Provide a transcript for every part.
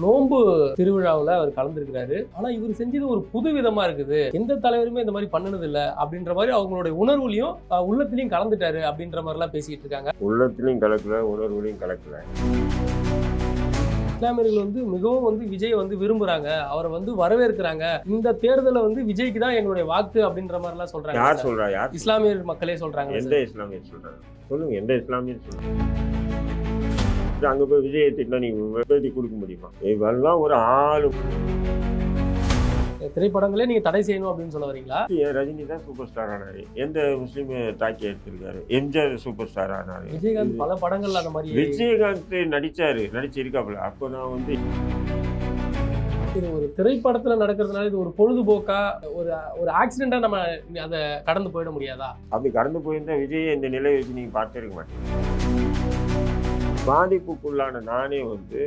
நோன்பு திருவிழாவில் அவர் கலந்துருக்கிறாரு. ஆனா இவர் செஞ்சது ஒரு புது விதமா இருக்குது. எந்த தலைவருமே இந்த மாதிரி பண்ணுனது இல்ல அப்படின்ற மாதிரி அவங்களுடைய உணர்வுலையும் உள்ளத்திலையும் கலந்துட்டாரு அப்படின்ற மாதிரி எல்லாம் பேசிட்டு இருக்காங்க. உள்ளத்துலையும் கலக்கல உணர்வுலையும் கலக்கல. இஸ்லாமியர்கள் வந்து மிகவும் வந்து விஜய் வந்து விரும்புறாங்க. அவரை வந்து வரவேற்கிறாங்க. இந்த தேர்தலை வந்து விஜய்க்கு தான் எங்களுடைய வாக்கு அப்படின்ற மாதிரி எல்லாம் சொல்றாங்க. யார் சார். சொல்றா? யார் இஸ்லாமியர் மக்களே சொல்றாங்க. எந்த இஸ்லாமியர் சொல்றாங்க? சொல்லுங்க எந்த இஸ்லாமியர் சொல்றாங்க? அங்க போய் விஜயை திட்டினா நீங்க பேட்டி கொடுக்க முடியுமா? இவெல்லாம் ஒரு ஆளு. திரைப்படங்களே நீங்க தடை செய்யணும் அப்படின்னு சொல்ல வரீங்களா? ரஜினி தான் சூப்பர் ஸ்டார் ஆனாரு. எந்த முஸ்லீம் தாக்கி எடுத்திருக்காரு? எம்ஜிஆர் சூப்பர் ஸ்டார் ஆனாரு. விஜயகாந்த் பல படங்கள்ல அந்த மாதிரி விஜயகாந்த் நடிச்சாரு. நடிச்சிருக்காப்புல. அப்போ நான் வந்து இது ஒரு திரைப்படத்துல நடக்கிறதுனால இது ஒரு பொழுதுபோக்கா? ஒரு ஒரு ஆக்சிடென்டா நம்ம அதை கடந்து போயிட முடியாதா? அப்படி கடந்து போயிருந்தா விஜய் இந்த நிலை வச்சு நீங்க பார்த்துருக்க மாட்டீங்க. பாதிப்புக்குள்ளான நானே வந்து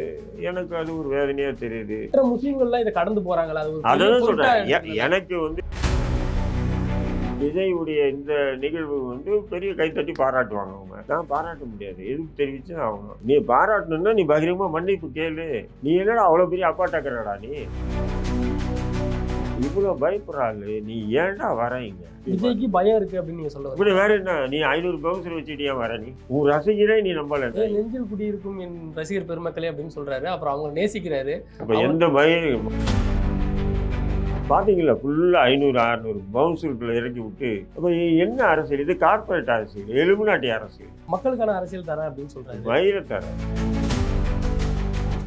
எனக்கு அது ஒரு வேதனையா தெரியுது. முஸ்லீம்கள்லாம் இதை கடந்து போறாங்களா? அதான் சொல்றேன். எனக்கு வந்து விஜயுடைய இந்த நிகழ்வு வந்து பெரிய கைத்தட்டி பாராட்டுவாங்க அவங்க. நான் பாராட்ட முடியாது. எதுக்கு தெரிவிச்சு ஆகணும். நீ பாராட்டணும்னா நீ பகிரங்கமா மன்னிப்பு கேளு. நீ என்னடா அவ்வளவு பெரிய அப்பா டக்கறடா நீ? இவ்வளவு பயப்படுறாள் நீ ஏன்டா வரீங்க விஜய்க்கு பயம் இருக்கு அப்படின்னு நீங்க சொல்ல இப்படி வேற என்ன நீ ஐநூறு பவுன்சர் வச்சுட்டு ஏன் வர நீ? உன் ரசிகரே நீ நம்பல நெஞ்சில் குடியிருக்கும் என் ரசிகர் பெருமக்களே அப்படின்னு சொல்றாரு. அப்புறம் அவங்க நேசிக்கிறாரு. அப்ப எந்த பயம் பாத்தீங்களா? ஃபுல்லா ஐநூறு அறுநூறு பவுன்சருக்குள்ள இறக்கி விட்டு அப்ப என்ன அரசியல்? இது கார்பரேட் அரசியல் எலும்புநாட்டி அரசியல். மக்களுக்கான அரசியல் தரேன் அப்படின்னு சொல்றாரு. வைரத்தர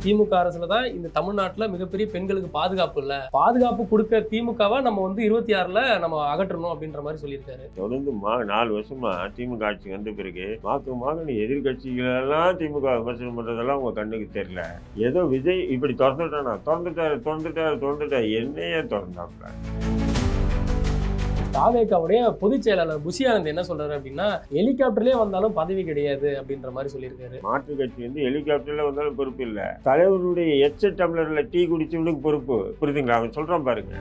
திமுக அரசுல தான் இந்த தமிழ்நாட்டில் மிகப்பெரிய பெண்களுக்கு பாதுகாப்பு இல்லை. பாதுகாப்பு கொடுக்க திமுகவை நம்ம வந்து இருபத்தி ஆறுல நம்ம அகற்றணும் அப்படின்ற மாதிரி சொல்லியிருக்காரு. தொடர்ந்து மா நாலு வருஷமா திமுக ஆட்சி வந்த பிறகு மாக்கு மாக்கு எதிர்கட்சிகளெல்லாம் திமுக விமர்சனம் பண்றதெல்லாம் உங்க கண்ணுக்கு தெரியல. ஏதோ விஜய் இப்படி திறந்துட்டானா? திறந்துட்டாரு திறந்துட்டாரு திறந்துட்டாரு. என்னையே திறந்தாப்ல தாவேக்காவுடைய பொதுச் செயலாளர் புஷி ஆனந்த் என்ன சொல்றாரு அப்படின்னா ஹெலிகாப்டர்லயே வந்தாலும் பதவி கிடையாது அப்படின்ற மாதிரி சொல்லியிருக்காரு. மாற்று கட்சி வந்து ஹெலிகாப்டர்ல வந்தாலும் பொறுப்பு இல்ல. தலைவருடைய எச்ச டம்ளர்ல டீ குடிச்சவனுக்கு பொறுப்பு. புரியுதுங்களா? அவன் சொல்றான் பாருங்க.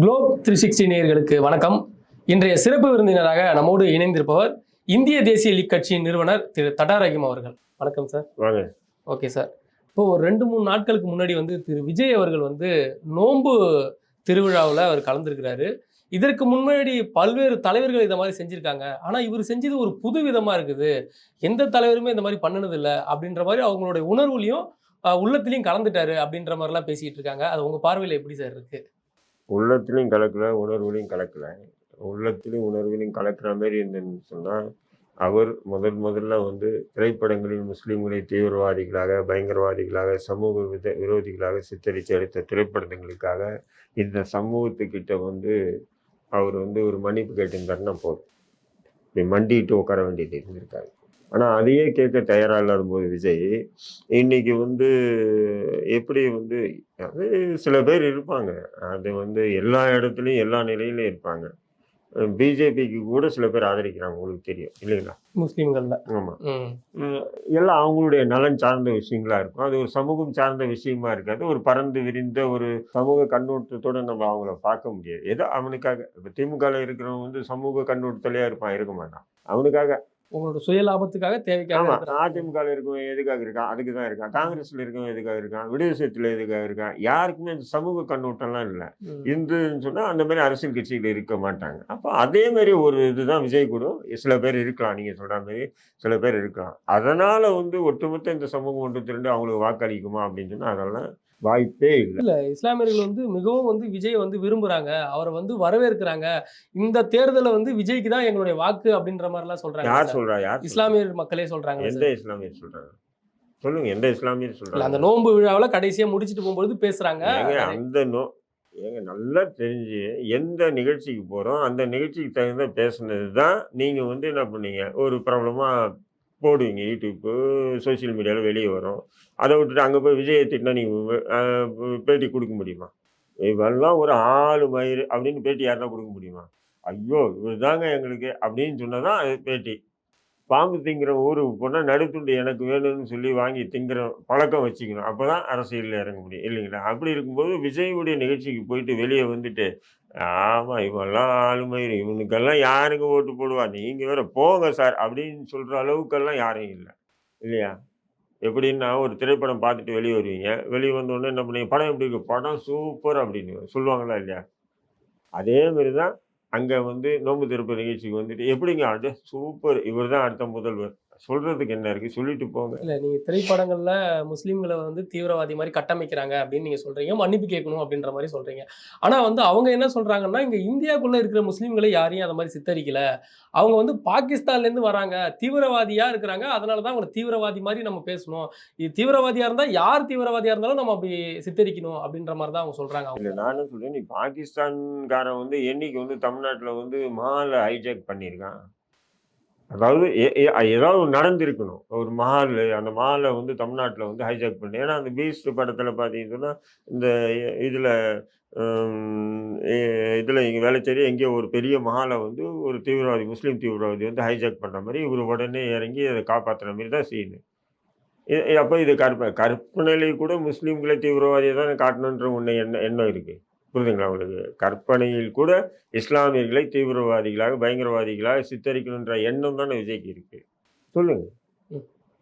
குளோப் த்ரீ சிக்ஸ்டி நேயர்களுக்கு வணக்கம். இன்றைய சிறப்பு விருந்தினராக நம்மோடு இணைந்திருப்பவர் இந்திய தேசிய லீக் கட்சியின் நிறுவனர் திரு தடா ரஹீம் அவர்கள். வணக்கம் சார். Okay sir. இப்போ ஒரு ரெண்டு மூணு நாட்களுக்கு முன்னாடி வந்து திரு விஜய் அவர்கள் வந்து நோன்பு திருவிழாவில் அவர் கலந்துருக்கிறாரு. இதற்கு முன்னாடி பல்வேறு தலைவர்கள் இந்த மாதிரி செஞ்சிருக்காங்க. ஆனா இவர் செஞ்சது ஒரு புது விதமா இருக்குது. எந்த தலைவருமே இந்த மாதிரி பண்ணனது இல்லை அப்படின்ற மாதிரி அவங்களுடைய உணர்வுலையும் உள்ளத்திலையும் கலந்துட்டாரு அப்படின்ற மாதிரிலாம் பேசிட்டு இருக்காங்க. அது உங்க பார்வையில எப்படி சார் இருக்கு? உள்ளத்துலையும் கலக்கல உணர்வுலையும் கலக்கல. உள்ளத்திலும் உணர்விலையும் கலக்கிற மாதிரி இருந்ததுன்னு சொன்னால் அவர் முதல் முதல்ல வந்து திரைப்படங்களில் முஸ்லீம்களை தீவிரவாதிகளாக பயங்கரவாதிகளாக சமூக வித விரோதிகளாக சித்தரித்து அளித்த திரைப்படங்களுக்காக இந்த சமூகத்துக்கிட்ட வந்து அவர் வந்து ஒரு மன்னிப்பு கேட்டிருந்தாருன்னா போதும். இப்படி மண்டிட்டு உட்கார வேண்டியது இருந்திருக்காரு. ஆனால் அதையே கேட்க தயாராக இல்லாதபோது விஜய் இன்னைக்கு வந்து எப்படி வந்து அது சில பேர் இருப்பாங்க. அது வந்து எல்லா இடத்துலையும் எல்லா நிலையிலையும் இருப்பாங்க. பிஜேபிக்கு கூட சில பேர் ஆதரிக்கிறாங்க உங்களுக்கு தெரியும் இல்லைங்களா? முஸ்லீம்கள்ல ஆமாம் ம். எல்லாம் அவங்களுடைய நலன் சார்ந்த விஷயங்களா இருக்கும். அது ஒரு சமூகம் சார்ந்த விஷயமா இருக்காது. ஒரு பறந்து விரிந்த ஒரு சமூக கண்ணோட்டத்தோட நம்ம அவங்கள பார்க்க முடியாது. ஏதோ அவனுக்காக இப்போ திமுகவில் இருக்கிறவன் வந்து சமூக கண்ணோட்டத்திலேயே இருப்பான் இருக்க மாட்டான். அவனுக்காக உங்களோட சுய லாபத்துக்காக தேவைக்காக. அதிமுகவில் இருக்கவன் எதுக்காக இருக்கான்? அதுக்கு தான் இருக்கான் காங்கிரஸ்ல இருக்கவன் எதுக்காக இருக்கான்? விடுதலை எதுக்காக இருக்கான்? யாருக்குமே இந்த சமூக கண்ணோட்டம்லாம் இல்லை. இந்துன்னு சொன்னா அந்த மாதிரி அரசியல் கட்சிகள் இருக்க மாட்டாங்க. அப்போ அதே மாதிரி ஒரு இதுதான் விஜய் கூட. சில பேர் இருக்கலாம் நீங்க சொல்ற மாதிரி சில பேர் இருக்கலாம். அதனால வந்து ஒட்டுமொத்த இந்த சமூகம் ஒன்று திரண்டு அவங்களுக்கு வாக்களிக்குமா அப்படின்னு சொன்னா அதெல்லாம் வாய்ப்பே இல்லை. இல்ல இஸ்லாமியர்கள் வந்து மிகவும் வந்து விஜய் வந்து விரும்புறாங்க. அவரை வந்து வரவேற்கிறாங்க. இந்த தேர்தலை வந்து விஜய்க்கு தான் எங்களுடைய வாக்கு அப்படின்ற மாதிரி எல்லாம் சொல்றாங்க யார். சொல்றா? யார்? இஸ்லாமியர் மக்களே சொல்றாங்க எந்த இஸ்லாமியர் சொல்றாங்க? சொல்லுங்க எந்த இஸ்லாமியர் அந்த சொல்றாங்க? நோன்பு விழாவுல கடைசியா முடிச்சிட்டு போகும்போது பேசுறாங்க. ஏங்க அந்த நோ ஏங்க நல்லா தெரிஞ்சு எந்த நிகழ்ச்சிக்கு போகிறோம் அந்த நிகழ்ச்சிக்கு தகுந்த பேசுனது தான் நீங்கள் வந்து என்ன பண்ணீங்க? ஒரு பிரபலமாக போடுவீங்க யூடியூப்பு சோஷியல் மீடியாவில் வெளியே வரும். அதை விட்டுட்டு அங்கே போய் விஜயை திட்டினா நீங்கள் பேட்டி கொடுக்க முடியுமா? இவெல்லாம் ஒரு ஆளு மயிறு அப்படின்னு பேட்டி யாருன்னா கொடுக்க முடியுமா? ஐயோ இவர் தாங்க எங்களுக்கு அப்படின்னு சொன்னதான் பேட்டி. பாம்பு திங்கிற ஊருக்கு போனால் நடுத்துண்டு எனக்கு வேணும்னு சொல்லி வாங்கி திங்கிற பழக்கம் வச்சுக்கணும். அப்போ தான் அரசியலில் இறங்க முடியும். இல்லைங்களா? அப்படி இருக்கும்போது விஜயுடைய நிகழ்ச்சிக்கு போயிட்டு வெளியே வந்துட்டு ஆமாம் இவெல்லாம் ஆளுமயிர் இவனுக்கெல்லாம் யாருக்கு ஓட்டு போடுவா? நீங்கள் வேற போங்க சார். அப்படின்னு சொல்கிற அளவுக்கெல்லாம் யாரும் இல்லை. இல்லையா? எப்படின்னா ஒரு திரைப்படம் பார்த்துட்டு வெளியே வருவீங்க. வெளியே வந்தோடனே என்ன பண்ணுவீங்க? படம் எப்படி இருக்கு? படம் சூப்பர் அப்படின்னு சொல்லுவாங்களா இல்லையா? அதே மாதிரி தான் அங்கே வந்து நோம்பு திறப்பு நிகழ்ச்சிக்கு வந்துட்டு எப்படிங்க அடுத்த? சூப்பர். இவர் தான் அடுத்த முதல்வர். சொல்றதுக்கு என்ன இருக்கு? சொல்லிட்டு போங்க. இல்ல நீங்க திரைப்படங்கள்ல முஸ்லீம்களை வந்து தீவிரவாதி மாதிரி கட்டமைக்கிறாங்க அப்படின்னு நீங்க சொல்றீங்க. மன்னிப்பு கேட்கணும் அப்படின்ற மாதிரி சொல்றீங்க. ஆனா வந்து அவங்க என்ன சொல்றாங்கன்னா இங்க இந்தியாக்குள்ள இருக்கிற முஸ்லீம்களை யாரையும் அந்த மாதிரி சித்தரிக்கல. அவங்க வந்து பாகிஸ்தான்ல இருந்து வராங்க. தீவிரவாதியா இருக்கிறாங்க. அதனாலதான் அவங்க தீவிரவாதி மாதிரி நம்ம பேசணும். இது தீவிரவாதியா இருந்தா யார் தீவிரவாதியா இருந்தாலும் நம்ம அப்படி சித்தரிக்கணும் அப்படின்ற மாதிரி தான் அவங்க சொல்றாங்க. இல்லை நானும் சொல்றேன். நீ பாகிஸ்தான்காரன் வந்து என்னைக்கு வந்து தமிழ்நாட்டில் வந்து மஹாலை ஹைஜாக் பண்ணியிருக்கான்? அதாவது ஏதாவது நடந்திருக்கணும். ஒரு மஹால் அந்த மஹாலை வந்து தமிழ்நாட்டில் வந்து ஹைஜாக் பண்ணி ஏன்னா அந்த பீஸ்ட் படத்தில் பார்த்தீங்கன்னா இந்த இதில் இதில் இங்கே வேலைச்சேரி எங்கேயோ ஒரு பெரிய மஹாலை வந்து ஒரு தீவிரவாதி முஸ்லீம் தீவிரவாதி வந்து ஹைஜாக் பண்ணுற மாதிரி இவர் உடனே இறங்கி அதை காப்பாற்றுற மாதிரி தான் சீனு. அப்போ இது கற்ப கற்பனையிலே கூட முஸ்லீம்களை தீவிரவாதியை தான் காட்டணுன்ற ஒன்று எண்ணம் எண்ணம் இருக்குது புரியுதுங்களா உங்களுக்கு? கற்பனையில் கூட இஸ்லாமியர்களை தீவிரவாதிகளாக பயங்கரவாதிகளாக சித்தரிக்கணுன்ற எண்ணம் தானே விஜய்க்கு இருக்கு. சொல்லுங்க.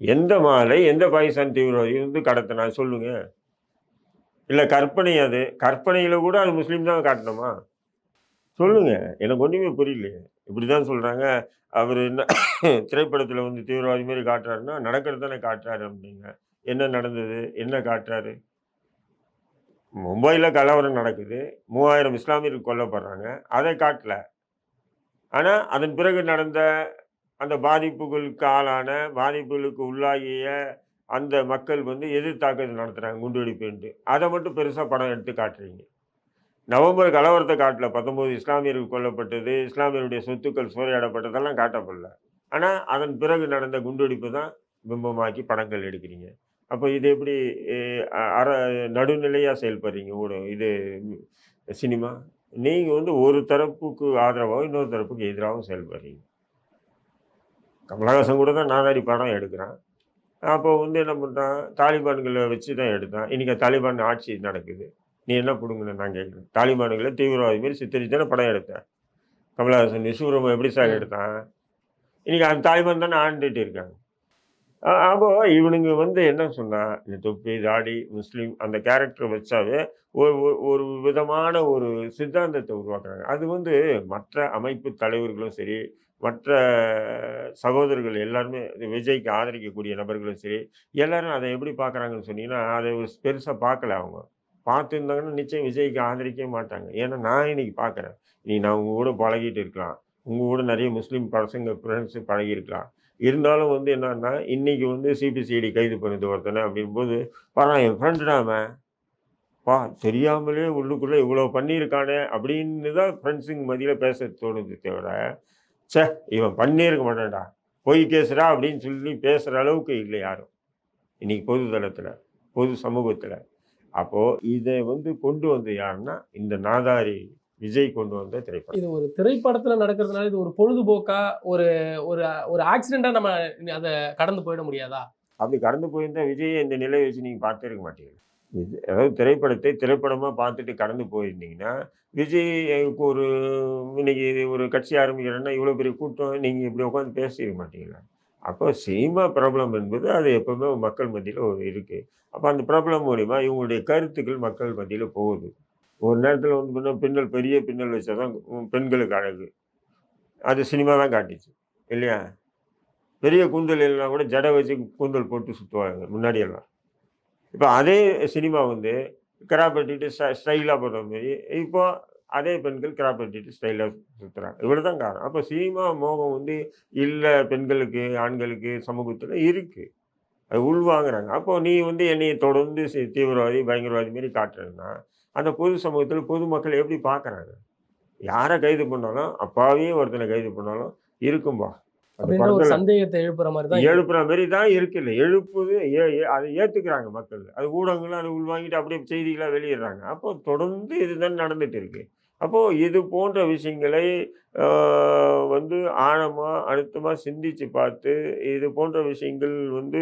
எந்த மாலை எந்த பாகிஸ்தான் தீவிரவாதி வந்து கடத்தினா? சொல்லுங்க. இல்லை கற்பனை அது. கற்பனையில கூட அது முஸ்லீம் தான் காட்டணுமா? சொல்லுங்க. எனக்கு ஒன்றுமே புரியலையே இப்படி தான் சொல்கிறாங்க அவர் என்ன திரைப்படத்தில் வந்து தீவிரவாதி மாதிரி காட்டுறாருன்னா நடக்கிறது தானே காட்டுறாரு அப்படிங்க. என்ன நடந்தது? என்ன காட்டுறாரு? மும்பையில் கலவரம் நடக்குது. மூவாயிரம் இஸ்லாமியர்கள் கொல்லப்படுறாங்க. அதை காட்டல. ஆனால் அதன் பிறகு நடந்த அந்த பாதிப்புகளுக்கு ஆளான பாதிப்புகளுக்கு உள்ளாகிய அந்த மக்கள் வந்து எதிர்த்தாக்குதல் நடத்துகிறாங்க குண்டுவெடிப்புன்ட்டு. அதை மட்டும் பெருசாக படம் எடுத்து காட்டுறீங்க. நவம்பர் கலவரத்தை காட்டல. பத்தொம்போது இஸ்லாமியர்கள் கொல்லப்பட்டது இஸ்லாமியருடைய சொத்துக்கள் சூறையாடப்பட்டதெல்லாம் காட்டப்படல. ஆனால் அதன் பிறகு நடந்த குண்டுவெடிப்பு தான் பிம்பமாக்கி படங்கள் எடுக்கிறீங்க. அப்போ இது எப்படி அற நடுநிலையாக செயல்படுறீங்க? ஊடகம் இது சினிமா? நீங்கள் வந்து ஒரு தரப்புக்கு ஆதரவாகவும் இன்னொரு தரப்புக்கு எதிராகவும் செயல்படுறீங்க. கமலஹாசன் கூட தான் நாதாரி படம் எடுக்கிறான். அப்போ வந்து என்ன பண்ணுறான் தாலிபான்களை வச்சு தான் எடுத்தான். இன்றைக்கி தாலிபான் ஆட்சி நடக்குது. நீ என்ன பிடுங்கன்னு நான் கேட்குறேன். தாலிபான்களை தீவிரவாதி மாதிரி சித்தரிச்சு தானே படம் எடுத்தேன். கமலஹாசன் விஸ்வரூபம் எப்படி சார் எடுத்தான்? இன்றைக்கி அந்த தாலிபான் தானே ஆண்டுட்டு இருக்காங்க. அப்போ இவனுங்க வந்து என்ன சொன்னால் இந்த தொப்பி தாடி முஸ்லீம் அந்த கேரக்டர் வச்சாவே ஒரு ஒரு- விதமான ஒரு சித்தாந்தத்தை உருவாக்குறாங்க. அது வந்து மற்ற அமைப்பு தலைவர்களும் சரி மற்ற சகோதரர்கள் எல்லாருமே விஜய்க்கு ஆதரிக்கக்கூடிய நபர்களும் சரி எல்லாரும் அதை எப்படி பார்க்குறாங்கன்னு சொன்னீங்கன்னா அதை பெருசாக பார்க்கல அவங்க. பார்த்துருந்தாங்கன்னா நிச்சயம் விஜய்க்கு ஆதரிக்கவே மாட்டாங்க. ஏன்னா நான் இன்னைக்கு பார்க்குறேன். நீ நான் உங்கள் கூட பழகிட்டு இருக்கலாம். உங்கள் கூட நிறைய முஸ்லீம் பசங்க ஃப்ரெண்ட்ஸு பழகியிருக்கலாம். இருந்தாலும் வந்து என்னன்னா இன்றைக்கி வந்து சிபிசிஐடி கைது பண்ணுது ஒருத்தனை அப்படின்போது பாரா என் ஃப்ரெண்டுடா அவன்? பா தெரியாமலே உள்ளுக்குள்ளே இவ்வளோ பண்ணியிருக்கானே அப்படின்னு தான் ஃப்ரெண்ட்ஸுங்க மதியில் பேச தோணுது தவிர ச்சே இவன் பண்ணியிருக்க மாட்டான்டா. பொய் கேசுறா அப்படின்னு சொல்லி பேசுகிற அளவுக்கு இல்லை யாரும். இன்றைக்கி பொது தளத்தில் பொது சமூகத்தில். அப்போது இதை வந்து கொண்டு வந்து யாருன்னா இந்த நாதாரி விஜய் கொண்டு வந்த திரைப்படம். இது ஒரு திரைப்படத்துல நடக்கிறதுனால இது ஒரு பொழுதுபோக்கா ஒரு ஒரு ஒரு ஆக்சிடென்ட்டா நம்ம அதை கடந்து போயிட முடியாதா? அப்படி கடந்து போயிருந்தா விஜயை இந்த நிலையை வச்சு நீங்கள் பார்த்தே இருக்க மாட்டீங்க. அதாவது திரைப்படத்தை திரைப்படமாக பார்த்துட்டு கடந்து போயிருந்தீங்கன்னா விஜய்க்கு ஒரு இன்னைக்கு இது ஒரு கட்சி ஆரம்பிக்கிறேன்னா இவ்வளோ பெரிய கூட்டம் நீங்கள் இப்படி உட்காந்து பேசியிருக்க மாட்டீங்களா? அப்போ சினிமா பிரபலம் என்பது அது எப்பவுமே மக்கள் மத்தியில் இருக்குது அப்போ அந்த பிரபலம் மூலிமா இவங்களுடைய கருத்துக்கள் மக்கள் மத்தியில் போகுது. ஒரு நேரத்தில் வந்து பார்த்தா பின்னல் பெரிய பின்னல் வச்சா தான் பெண்களுக்கு அழகு. அது சினிமா தான் காட்டிச்சு இல்லையா? பெரிய கூந்தல் இல்லைனா கூட ஜடை வச்சு கூந்தல் போட்டு சுற்றுவாங்க முன்னாடியெல்லாம். இப்போ அதே சினிமா வந்து கிராப் பட்டிட்டு ஸ்டைலாக போடுற மாதிரி இப்போ அதே பெண்கள் கிராப் பட்டிட்டு ஸ்டைலாக சுற்றுறாங்க இவ்வளோ தான் காரணம். அப்போ சினிமா மோகம் வந்து இல்லை பெண்களுக்கு ஆண்களுக்கு சமூகத்தில் இருக்குது அது உள்வாங்குறாங்க. அப்போது நீ வந்து என்னையை தொடர்ந்து தீவிரவாதி பயங்கரவாதி மாரி காட்டுறேன்னா அந்த பொது சமூகத்தில் பொதுமக்கள் எப்படி பார்க்குறாங்க யாரை கைது பண்ணாலும் அப்பாவே ஒருத்தனை கைது பண்ணாலும் இருக்கும்பா. சந்தேகத்தை எழுப்புற மாதிரி தான் எழுப்புற மாதிரி தான் இருக்குல்ல எழுப்புது அதை ஏத்துக்கிறாங்க மக்கள். அது ஊடகங்களும் அதை உள்வாங்கிட்டு அப்படியே செய்திகளாக வெளியிடுறாங்க. அப்போ தொடர்ந்து இதுதான் நடந்துட்டு இருக்கு. அப்போது இது போன்ற விஷயங்களை வந்து ஆழமாக அழுத்தமாக சிந்திச்சு பார்த்து இது போன்ற விஷயங்கள் வந்து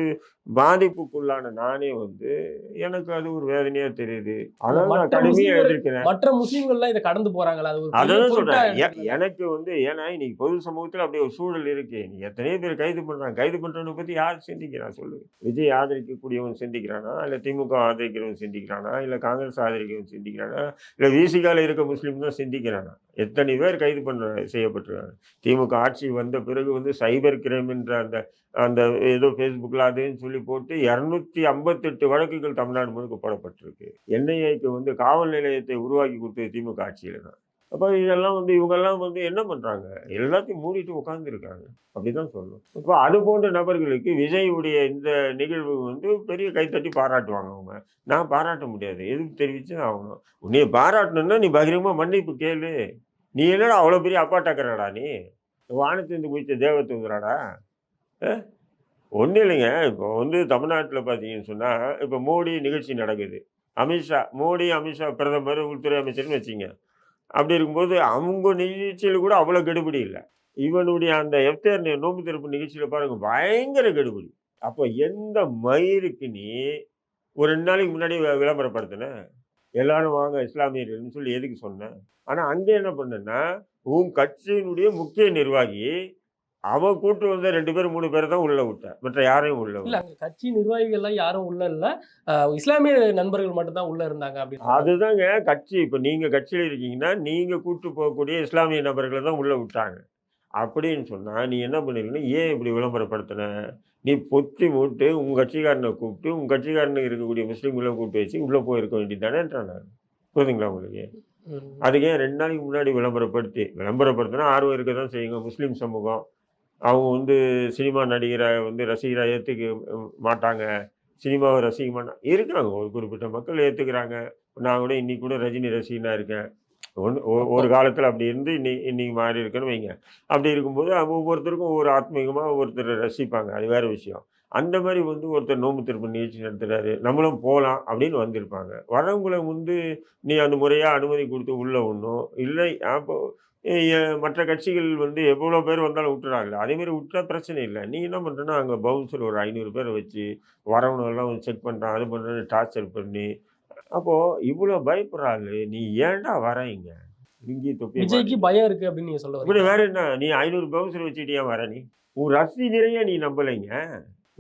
பாதிப்புக்குள்ளான நானே வந்து எனக்கு அது ஒரு வேதனையாக தெரியுது. அதனால நான் மற்ற கடுமையாக எதிர்க்கிறேன். மற்ற முஸ்லிம்கள்லாம் இதை கடந்து போறாங்களா? அது அதான் எடுத்துக்கல. எனக்கு வந்து ஏன்னா இன்னைக்கு பொது சமூகத்துல அப்படி ஒரு சூழல் இருக்கு. நீ எத்தனையோ பேர் கைது பண்றாங்க. கைது பண்றவனை பத்தி யார் சிந்திக்கிறான் சொல்லு? விஜய் ஆதரிக்கக்கூடியவன் சிந்திக்கிறானா? இல்ல திமுக ஆதரிக்கிறவன் சிந்திக்கிறானா? இல்ல காங்கிரஸ் ஆதரிக்கிறவன் சிந்திக்கிறானா? இல்ல விசிகால இருக்க முஸ்லீம் தான் சிந்திக்கிறானா எத்தனை பேர் கைது பண்ண செய்யப்பட்டிருக்காங்க. திமுக ஆட்சி வந்த பிறகு வந்து சைபர் கிரைம் என்ற அந்த அந்த ஏதோ ஃபேஸ்புக்கில் அதுன்னு சொல்லி போட்டு இரநூத்தி ஐம்பத்தெட்டு வழக்குகள் தமிழ்நாடு முழுக்க போடப்பட்டிருக்கு. என்ஐஏக்கு வந்து காவல் நிலையத்தை உருவாக்கி கொடுத்தது திமுக ஆட்சியில் தான். அப்போ இதெல்லாம் வந்து இவங்கெல்லாம் வந்து என்ன பண்ணுறாங்க எல்லாத்தையும் மூடிட்டு உட்காந்துருக்காங்க அப்படி தான் சொல்லணும். இப்போ அது போன்ற நபர்களுக்கு விஜயுடைய இந்த நிகழ்வு வந்து பெரிய கைத்தட்டி பாராட்டுவாங்க அவங்க. நான் பாராட்ட முடியாது. எதுக்கு தெரிவிச்சு ஆகணும். உன்னைய பாராட்டணும்னா நீ பகிரங்கமாக மன்னிப்பு கேளு. நீ என்னடா அவ்வளோ பெரிய அப்பாட்டாக்கிறடா நீ? வானத்திலிருந்து குதிச்ச தேவத்தூதராடா ஒன்றும் இல்லைங்க. இப்போ வந்து தமிழ்நாட்டில் பார்த்தீங்கன்னு சொன்னால் இப்போ மோடி நிகழ்ச்சி நடக்குது. அமித்ஷா மோடி அமித்ஷா பிரதமர் உள்துறை அமைச்சர்னு வச்சிங்க. அப்படி இருக்கும்போது அவங்க நிகழ்ச்சியில் கூட அவ்வளோ கெடுபிடி இல்லை. இவனுடைய அந்த எஃப்டிஆர் நோம்பு திறப்பு நிகழ்ச்சியில் பாருங்க பயங்கர கெடுபிடி. அப்போ எந்த மயிருக்கு நீ ஒரு ரெண்டு நாளைக்கு முன்னாடி விளம்பரப்படுத்தின? எல்லாரும் வாங்க இஸ்லாமியர்கள்னு சொல்லி எதுக்கு சொன்னேன் ஆனால் அங்கே என்ன பண்ணேன்னா உன் கட்சியினுடைய முக்கிய நிர்வாகி அவன் கூட்டு வந்த ரெண்டு பேர் மூணு பேர் தான் உள்ள விட்டேன். மற்ற யாரையும் உள்ள இல்ல கட்சி நிர்வாகிகள் எல்லாம் யாரும் உள்ள இல்ல. இஸ்லாமிய நண்பர்கள் மட்டும் தான் உள்ள இருந்தாங்க அப்படின்னு. அதுதாங்க கட்சி. இப்போ நீங்கள் கட்சியில் இருக்கீங்கன்னா நீங்கள் கூட்டு போகக்கூடிய இஸ்லாமிய நபர்களை தான் உள்ளே விட்டாங்க. அப்படின்னு சொன்னால் நீ என்ன பண்ணிருக்கணும்? ஏன் இப்படி விளம்பரப்படுத்தின? நீ பொத்தி மூட்டு உங்கள் கட்சிக்காரனை கூப்பிட்டு உங்கள் கட்சிக்காரனுக்கு இருக்கக்கூடிய முஸ்லீம்களை கூப்பிட்டு வச்சு உள்ளே போயிருக்க வேண்டியதானேன்றான் நான். புரியுதுங்களா உங்களுக்கு. அதுக்கு ஏன் ரெண்டு நாளைக்கு முன்னாடி விளம்பரப்படுத்தி? விளம்பரப்படுத்தினா ஆர்வம் இருக்க தான் செய்யுங்க. முஸ்லீம் சமூகம் அவங்க வந்து சினிமா நடிகரை வந்து ரசிகராக ஏற்றுக்க மாட்டாங்க. சினிமாவை ரசிக்க மாட்டாங்க இருக்காங்க ஒரு குறிப்பிட்ட மக்கள் ஏற்றுக்கிறாங்க நான் கூட இன்னைக்கு கூட ரஜினி ரசிகனாக இருக்கேன். ஒன்று ஒரு காலத்தில் அப்படி இருந்து இன்னி இன்னைக்கு மாறி இருக்குன்னு வைங்க. அப்படி இருக்கும்போது அவங்க ஒவ்வொருத்தருக்கும் ஒவ்வொரு ஆத்மீகமாக ஒருத்தர் ரசிப்பாங்க. அது வேறு விஷயம். அந்த மாதிரி வந்து ஒருத்தர் நோம்பு திருப்பு நிகழ்ச்சி நடத்துகிறாரு நம்மளும் போகலாம் அப்படின்னு வந்திருப்பாங்க. வரவங்களை வந்து நீ அந்த முறையாக அனுமதி கொடுத்து உள்ளே ஒன்றும் இல்லை அப்போ மற்ற கட்சிகள் வந்து எவ்வளோ பேர் வந்தாலும் விட்டுறாங்க. அதேமாரி விட்டா பிரச்சனை இல்லை. நீ என்ன பண்ணுறேன்னா அங்கே பவுன்சர் ஒரு ஐநூறு பேரை வச்சு வரவனெல்லாம் செக் பண்ணுறான் அது பண்ணுறேன்னு டார்ச்சர் பண்ணி. அப்போது இவ்வளோ பயப்படுறாள் நீ ஏன்டா வரீங்க இங்கே? தொப்பி விஜய்க்கு பயம் இருக்கு அப்படின்னு நீங்க சொல்ல இப்படி வேற என்ன? நீ ஐநூறு பவுன்சர் வச்சுட்டு ஏன் வர நீ? உன் ரசிகரையே நீ நம்பலைங்க.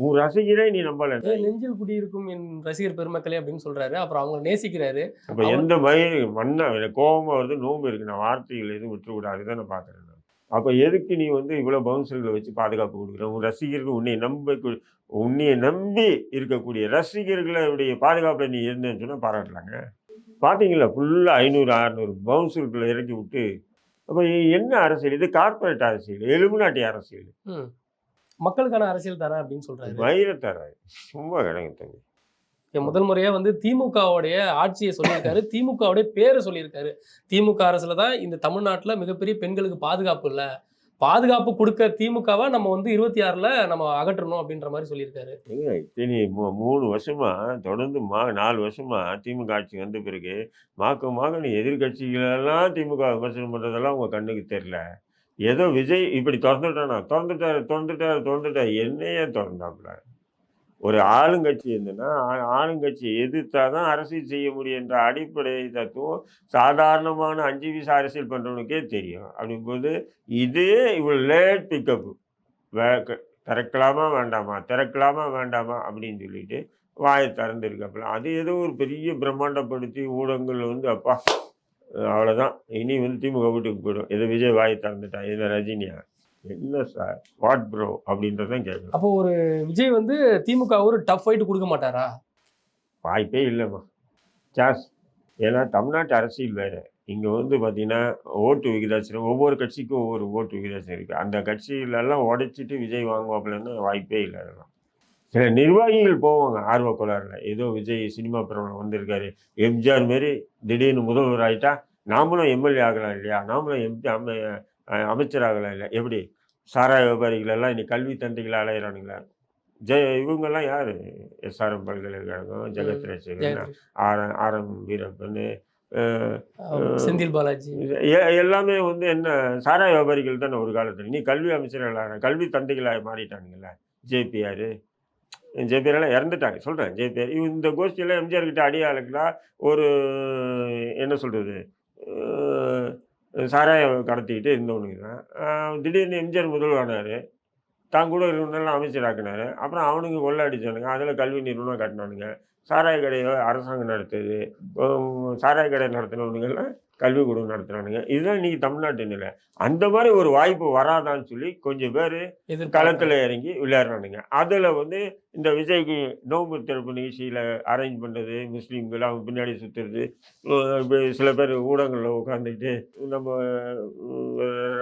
உன் ரசிகரே நீ நம்பலை. நெஞ்சில் குடியிருக்கும் என் ரசிகர் பெருமக்களே அப்படின்னு சொல்றாரு. அப்புறம் அவங்க நேசிக்கிறாரு. அப்போ எந்த மயிர் மண்ணா கோபமாக வருது நோம்பு இருக்கு. நான் வார்த்தைகள் எதுவும் விட்டுக்கூடாது தான் நான் பார்க்குறேன் நான். அப்போ எதுக்கு நீ வந்து இவ்வளோ பவுன்சர்களை வச்சு பாதுகாப்பு கொடுக்குற? உன் ரசிகர்கள் உன்னை நம்ப உன்னைய நம்பி இருக்கக்கூடிய ரசிகர்களுடைய பாதுகாப்பில் நீ இருந்தேன்னு சொன்னால் பாராட்டலாங்க. பார்த்தீங்களா ஃபுல்லாக ஐநூறு அறநூறு பவுன்சர்களை இறக்கி விட்டு அப்போ என்ன அரசியல்? இது கார்ப்பரேட் அரசியல் எலும்புநாட்டி அரசியல். ம். மக்களுக்கான அரசியல் தரேன் அப்படின்னு சொல்றாரு. மயிரத்தர சும்மா கிடங்க தம்பி. இங்க முதல் முறையா வந்து திமுகவுடைய ஆட்சியை சொல்லியிருக்காரு. திமுகவுடைய பேரை சொல்லியிருக்காரு. திமுக அரசுல தான் இந்த தமிழ்நாட்டுல மிகப்பெரிய பெண்களுக்கு பாதுகாப்பு இல்ல. பாதுகாப்பு கொடுக்க திமுகவை நம்ம வந்து இருபத்தி ஆறுல நம்ம அகற்றணும் அப்படின்ற மாதிரி சொல்லியிருக்காரு. இத்தனை மூணு வருஷமா தொடர்ந்து மா நாலு வருஷமா திமுக ஆட்சி வந்த பிறகு மாக்க மாக்க நீ எதிர்கட்சிகளெல்லாம் திமுக விமர்சனம் பண்றதெல்லாம் உங்க கண்ணுக்கு தெரியல. ஏதோ விஜய் இப்படி திறந்துட்டானா? திறந்துட்டாரு திறந்துட்டாரு திறந்துட்டாரு. என்னையே திறந்தாப்புல. ஒரு ஆளுங்கட்சி இருந்ததுன்னா ஆளுங்கட்சி ஆளுங்கட்சியை எதிர்த்தாதான் அரசியல் செய்ய முடியும் என்ற அடிப்படை தத்துவம் சாதாரணமான அஞ்சு வயசு அரசியல் பண்ணுறவனுக்கே தெரியும். அப்படிங்கும்போது இதே இவ்வளோ லேட் பிக்கப்பு வே திறக்கலாமா வேண்டாமா? திறக்கலாமா வேண்டாமா? அப்படின்னு சொல்லிட்டு வாயை திறந்துருக்காப்புல. அது ஏதோ ஒரு பெரிய பிரம்மாண்டப்படுத்தி ஊடகங்கள் வந்து அப்பா அஹ் அவ்வளவுதான். இனி வந்து திமுக வீட்டுக்கு போயிடும். ஏதோ விஜய் வாயை திறந்துட்டான். இதை ரஜினியா? என்ன சார்? வாட் ப்ரோ அப்படின்றதான் கேட்கணும் அப்போ ஒரு விஜய் வந்து திமுக ஒரு டஃப் ஃபைட் கொடுக்க மாட்டாரா? வாய்ப்பே இல்லைம்மா. சாஸ் ஏன்னா தமிழ்நாட்டு அரசியல் வேறு. இங்கே வந்து பார்த்தீங்கன்னா ஓட்டு விகிதாச்சரம் ஒவ்வொரு கட்சிக்கும் ஒவ்வொரு ஓட்டு விகிதாச்சரம் இருக்குது அந்த கட்சியிலெல்லாம் உடைச்சிட்டு விஜய் வாங்குவாப்புலன்னு வாய்ப்பே இல்லை அதெல்லாம். சில நிர்வாகிகள் போவாங்க ஆர்வ கோளாறுல ஏதோ விஜய் சினிமா பிரபலம் வந்திருக்காரு. எம்ஜிஆர் மாரி திடீர்னு முதல்வர் ஆயிட்டா நாமளும் எம்எல்ஏ ஆகலாம் இல்லையா? நாமளும் எம்பி அம அமைச்சர் ஆகலாம் இல்லையா? எப்படி? சாராய வியாபாரிகள் எல்லாம் இன்னைக்கு கல்வி தந்தைகள் அலையிறானுங்களா? ஜெய இவங்கெல்லாம் யார்? எஸ்ஆர்எம் பல்கலைக்கழகம் ஜெகத் ரசிகன். R R M Veerappan Senthil Balaji. எல்லாமே வந்து என்ன சாராய வியாபாரிகள் தானே ஒரு காலத்தில். நீ கல்வி அமைச்சர்களாக கல்வி தந்தைகளாக மாறிட்டானுங்கல்ல ஜேபிஆர் ஜேபிஆர் இறந்துட்டாங்க. சொல்கிறேன் ஜேபிஆர் இந்த கோஷ்டியெல்லாம் எம்ஜிஆர் கிட்ட அடியாளுக்குனா ஒரு என்ன சொல்கிறது சாராயம் கடத்திக்கிட்டு இருந்தவனுங்க தான் திடீர்னு எம்ஜிஆர் முதல்வரானார் தான் கூட இருந்தெல்லாம் அமைச்சராக்குனாரு அப்புறம் அவனுங்க கொள்ள அடிச்சானுங்க அதில் கல்வி நிறுவனம் கட்டினானுங்க. சாராய கடையை அரசாங்கம் நடத்துது. சாராய கடை நடத்தினவனுங்கெல்லாம் கல்வி கூடம் நடத்துனானுங்க இதுதான் இன்னைக்கு தமிழ்நாட்டு நிலை. அந்த மாதிரி ஒரு வாய்ப்பு வராதான்னு சொல்லி கொஞ்சம் பேர் களத்தில் இறங்கி விளையாடுறானுங்க. அதில் வந்து இந்த விஜய்க்கு நோம்பு திறப்பு நிகழ்ச்சியில் அரேஞ்ச் பண்ணுறது முஸ்லீம்கள் அவங்க பின்னாடி சுற்றுறது சில பேர் ஊடகங்களில் உட்காந்துக்கிட்டு நம்ம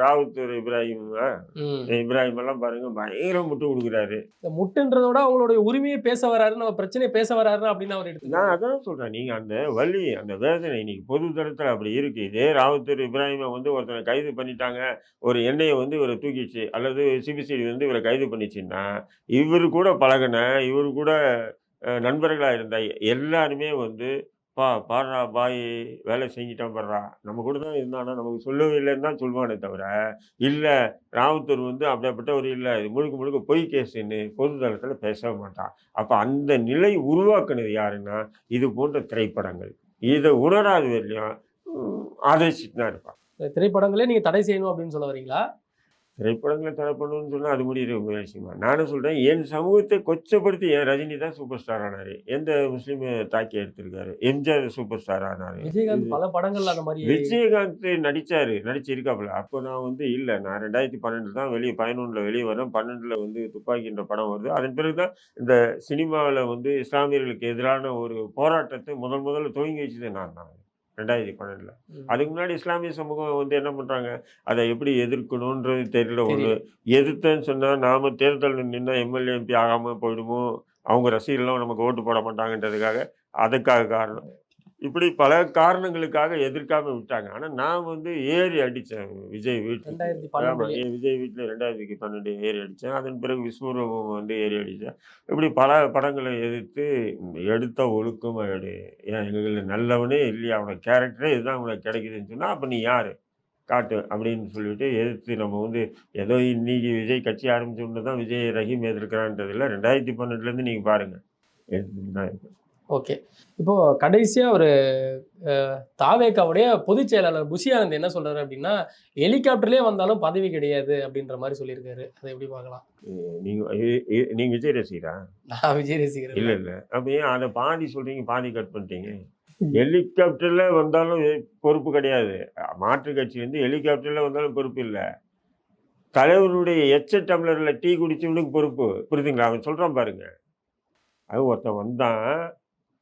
ராவுத்தூர் இப்ராஹிம். இப்ராஹிம் எல்லாம் பாருங்க பயங்கர முட்டு கொடுக்குறாரு. இந்த முட்டுன்றத விட அவங்களுடைய உரிமையை பேச வராரு நம்ம பிரச்சனையை பேச வராரு அப்படின்னு அவர் நான் எடுத்துக்கலாம் அதான் சொல்றேன். நீங்க அந்த வலி அந்த வேதனை இன்னைக்கு பொது தரத்துல அப்படி இருக்கு. இதே ராவுத்தூர் இப்ராஹிமை வந்து ஒருத்தனை கைது பண்ணிட்டாங்க. ஒரு எண்ணெயை வந்து இவரை தூக்கிச்சு அல்லது சிபிசிடி வந்து இவரை கைது பண்ணிச்சுன்னா இவர் கூட பழகின இவர் கூட நண்பர்களாக நண்பர்களா எல்லாருமே வந்து பா பாடுறா பாய் வேலை செஞ்சிட்டான் பாடுறா நம்ம கூட தான் இருந்தானா? நமக்கு சொல்லவே இல்லைன்னு தான் சொல்லுவானே தவிர இல்லை ராவுத்தூர் வந்து அப்படிப்பட்டவர் இல்லை. இது முழுக்க முழுக்க பொய் கேஸுன்னு பொது தளத்தில் பேசவே மாட்டான். அப்போ அந்த நிலை உருவாக்குனது யாருன்னா இது போன்ற திரைப்படங்கள். இதை உணராது வரலையும் ஆதரிச்சுட்டு தான் இருப்பான். இந்த திரைப்படங்களே நீங்க தடை செய்யணும் அப்படின்னு சொல்ல வரீங்களா? திரைப்படங்களை தடை பண்ணணும்னு சொன்னால் அது முடிகிற முயற்சிமா நானும் சொல்கிறேன் என் சமூகத்தை கொச்சப்படுத்தி என் ரஜினி தான் சூப்பர் ஸ்டார் ஆனார். எந்த முஸ்லீமை தாக்கி எடுத்திருக்காரு? எம்ஜிஆர் சூப்பர் ஸ்டார் ஆனார். விஜயகாந்த் பல படங்கள்ல அந்த மாதிரி விஜயகாந்த் நடிச்சாரு நடிச்சிருக்காப்புல. அப்போ நான் வந்து இல்லை நான் ரெண்டாயிரத்தி பன்னெண்டு தான் வெளியே பதினொன்றில் வெளியே வரேன் பன்னெண்டில் வந்து துப்பாக்கின்ற படம் வருது. அதன் பிறகு தான் இந்த சினிமாவில் வந்து இஸ்லாமியர்களுக்கு எதிரான ஒரு போராட்டத்தை முதல் முதல்ல துவங்கி வச்சது நான் தான். ரெண்டாயிரத்தி பன்னெண்டில். அதுக்கு முன்னாடி இஸ்லாமிய சமூகம் வந்து என்ன பண்ணுறாங்க அதை எப்படி எதிர்க்கணுன்றது தெரியல ஒன்று. எதிர்த்தேன்னு சொன்னால் நாம் தேர்தலில் நின்னா எம்எல்ஏ எம்பி ஆகாமல் போயிடுமோ அவங்க ரசிகர்லாம் நமக்கு ஓட்டு போட மாட்டாங்கன்றதுக்காக அதுக்காக காரணம் இப்படி பல காரணங்களுக்காக எதிர்க்காம விட்டாங்க. ஆனால் நான் வந்து ஏறி அடித்தேன் விஜய் என் விஜய் வீட்டில் ரெண்டாயிரத்தி பன்னெண்டு ஏறி அடித்தேன். அதன் பிறகு விஸ்வரூபம் வந்து ஏறி அடித்தேன். இப்படி பல படங்களை எதிர்த்து எடுத்த ஒழுக்கம் எடு ஏன் எங்களுக்கு நல்லவனே இல்லையா? அவனோட கேரக்டரே இதுதான் உனக்கு கிடைக்குதுன்னு சொன்னால் அப்போ நீ யார்? காட்டு அப்படின்னு சொல்லிட்டு எதிர்த்து நம்ம வந்து ஏதோ இன்னைக்கு விஜய் கட்சி ஆரம்பிச்சோன்னு தான் விஜய் ரஹீம் எதிர்க்கிறான்றதில்ல. ரெண்டாயிரத்தி பன்னெண்டுலேருந்து நீங்கள் பாருங்கள் தான் இருக்கு. ஓகே. இப்போ கடைசியா ஒரு அஹ், தாவேகாவுடைய பொதுச் செயலாளர் புஷி ஆனந்த் என்ன சொல்றாரு அப்படின்னா ஹெலிகாப்டர்லயே வந்தாலும் பதவி கிடையாது அப்படின்ற மாதிரி சொல்லியிருக்காரு. அதை எப்படி பார்க்கலாம்? நீங்கள் நீங்கள் விஜய் ரசிகரா? நான் விஜய் ரசிகர் இல்ல இல்ல. அப்ப ஏன் அதை பாதி சொல்றீங்க பாதி கட் பண்ணிட்டீங்க? ஹெலிகாப்டர்ல வந்தாலும் பொறுப்பு கிடையாது. மாற்று கட்சி வந்து ஹெலிகாப்டர்ல வந்தாலும் பொறுப்பு இல்லை. தலைவருடைய எச்ச டம்ளர்ல டீ குடிச்சவனுக்கு பொறுப்பு. புரியுதுங்களா? அவன் சொல்றான் பாருங்க. அது ஒருத்தன் வந்தான்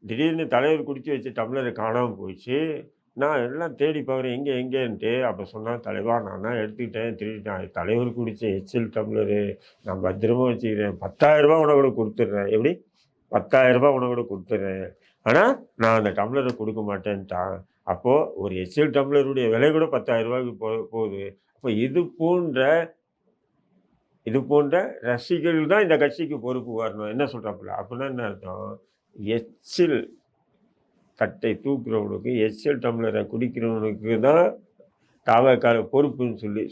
திடீர்னு தலைவர் குடித்து வச்ச டம்ளரை காணாமல் போயிடுச்சு. நான் எல்லாம் தேடி பார்க்குறேன் எங்கே எங்கேன்ட்டு. அப்போ சொன்னால் தலைவா நான் தான் எடுத்துக்கிட்டேன் திருடிட்டேன். தலைவர் குடித்த எச்எல் டம்ளரு. நான் பத்திரமா வச்சுக்கிறேன். பத்தாயிரரூபா ரூபாய் உனக்கு கூட கொடுத்துட்றேன். எப்படி? பத்தாயிரரூபா ரூபாய் உனக்கு கூட கொடுத்துட்றேன். ஆனால் நான் அந்த டம்ளரை கொடுக்க மாட்டேன்ட்டான். அப்போது ஒரு எச்எல் டம்ளருடைய விலை கூட பத்தாயிரம் ரூபாய்க்கு போ போகுது. அப்போ இது போன்ற இது போன்ற ரசிகர்கள் தான் இந்த கட்சிக்கு பொறுப்பு வரணும். என்ன சொல்கிறாப்புல அப்படின்னா என்ன அர்த்தம்? எச்சில் தட்டை தூக்குறவனுக்கு எச்சில் டம்ளரை குடிக்கிறவனுக்கு தான் தாவக்கால பொறுப்புன்னு சொல்லி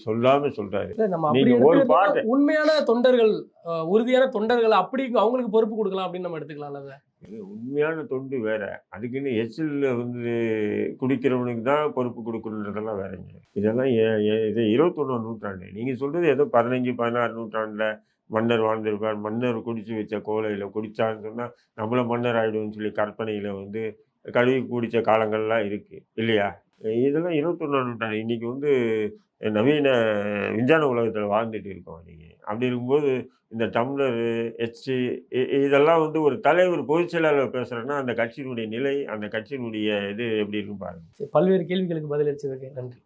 நீங்க ஒரு எடுத்துக்கிட்டா பாட்டு- உண்மையான தொண்டர்கள் உறுதியான தொண்டர்கள் அப்படி அவங்களுக்கு பொறுப்பு கொடுக்கலாம் அப்படின்னு நம்ம எடுத்துக்கலாம்ல? உண்மையான தொண்டு வேற. அதுக்குன்னு எச்சில் வந்து குடிக்கிறவனுக்கு தான் பொறுப்பு கொடுக்கணுன்றதெல்லாம் வேறங்க இதெல்லாம் இது இருபத்தொன்னாம் நூற்றாண்டு. நீங்கள் சொல்கிறது ஏதோ பதினஞ்சு பதினாறு நூற்றாண்டில் மன்னர் வாழ்ந்திருப்பார். மன்னர் குடித்து வச்ச கோலையில் குடித்தான்னு சொன்னால் நம்மளும் மன்னர் ஆகிடுவோம்னு சொல்லி கற்பனையில் வந்து கழுவி குடித்த காலங்கள்லாம் இருக்குது இல்லையா? இதெல்லாம் இருபத்தொன்னாம் நூற்றாண்டு இன்னைக்கு வந்து நவீன விஞ்ஞான உலகத்தில் வாழ்ந்துட்டு இருக்கோம் நீங்கள் அப்படி இருக்கும்போது இந்த டம்ளரு எச்சி இதெல்லாம் வந்து ஒரு தலைவர் பொதுச் செயலாளர் பேசுகிறேன்னா அந்த கட்சியினுடைய நிலை அந்த கட்சியினுடைய இது எப்படி இருக்கும் பாருங்க. பல்வேறு கேள்விகளுக்கு பதிலளிச்சதுக்கு நன்றி.